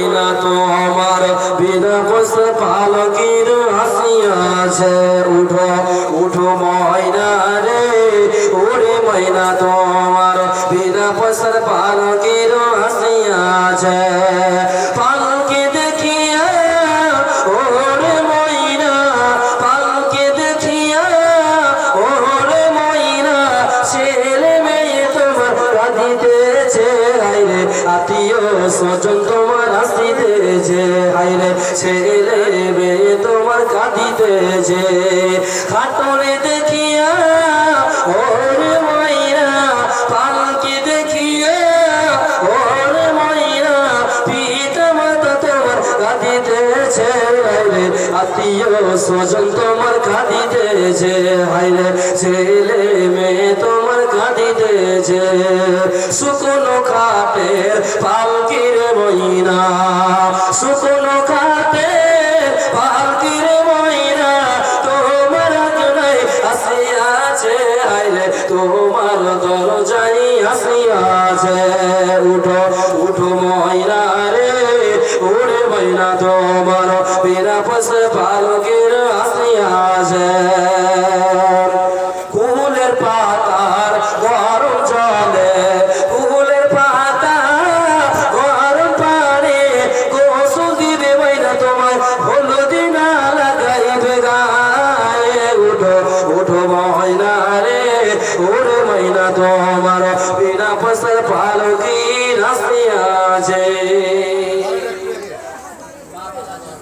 ময়না তোমার বিনা বস পালকির আছে উঠো উঠো ময়না রে, ওরে ময়না তোমার। বিনা বসর পালকির হাসিয়াছে কাঁদিতেছে হাইরে আত্মীয় স্বজন তোমার আসিতেছে হাইরে ছেলে মেয়ে তোমার কাঁদিতেছে খাটরে দেখিয়া, ওরে ময়না পালকি দেখিয়া, ওরে ময়না পিতা মাতা তোমার কাঁদিতেছে হাইরে আত্মীয় স্বজন তোমার কাঁদিতেছে হাইরে ছেলে মেয়ে শুকনো খাটে পালকির ময়না, শুকনো খাটে পালকির ময়না, তোমার জন্যই আসিয়াছে হাইরে তোমার দরজাই আসিয়াছে। উঠো উঠো ময়না রে ওরে ময়না, তোমার বিনা পয়সা পালকির আসিয়াছে। ફસલ પાલકી રસ્યા જય